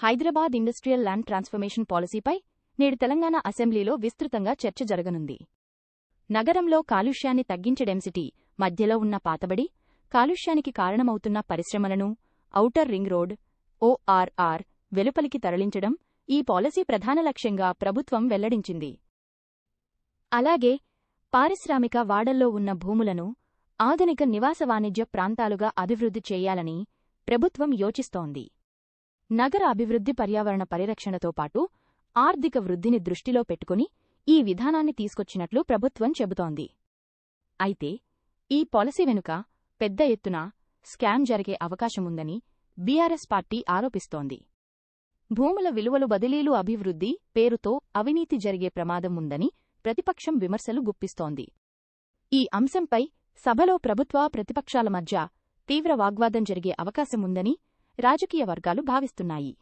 Hyderabad industrial land transformation పాలసీపై నేడు తెలంగాణ అసెంబ్లీలో విస్తృతంగా చర్చ జరగనుంది. నగరంలో కాలుష్యాన్ని తగ్గించే డెన్సిటీ మధ్యలో ఉన్న పాతబడి కాలుష్యానికి కారణమవుతున్న పరిశ్రమలను ఔటర్ రింగ్ రోడ్ ఓఆర్ఆర్ వెలుపలికి తరలించడం ఈ పాలసీ ప్రధాన లక్ష్యంగా ప్రభుత్వం వెల్లడించింది. అలాగే పారిశ్రామిక వాడల్లో ఉన్న భూములను ఆధునిక నివాస వాణిజ్య ప్రాంతాలుగా అభివృద్ధి చేయాలని ప్రభుత్వం యోచిస్తోంది. నగర అభివృద్ధి పర్యావరణ పరిరక్షణతో పాటు ఆర్థిక వృద్ధిని దృష్టిలో పెట్టుకుని ఈ విధానాన్ని తీసుకొచ్చినట్లు ప్రభుత్వం చెబుతోంది. అయితే ఈ పాలసీ వెనుక పెద్ద ఎత్తున స్కామ్ జరిగే అవకాశముందని బీఆర్ఎస్ పార్టీ ఆరోపిస్తోంది. భూముల విలువలు బదిలీలు అభివృద్ధి పేరుతో అవినీతి జరిగే ప్రమాదం ఉందని ప్రతిపక్షం విమర్శలు గుప్పిస్తోంది. ఈ అంశంపై సభలో ప్రభుత్వ ప్రతిపక్షాల మధ్య తీవ్ర వాగ్వాదం జరిగే అవకాశముందని రాజకీయ వర్గాలు భావిస్తున్నాయి.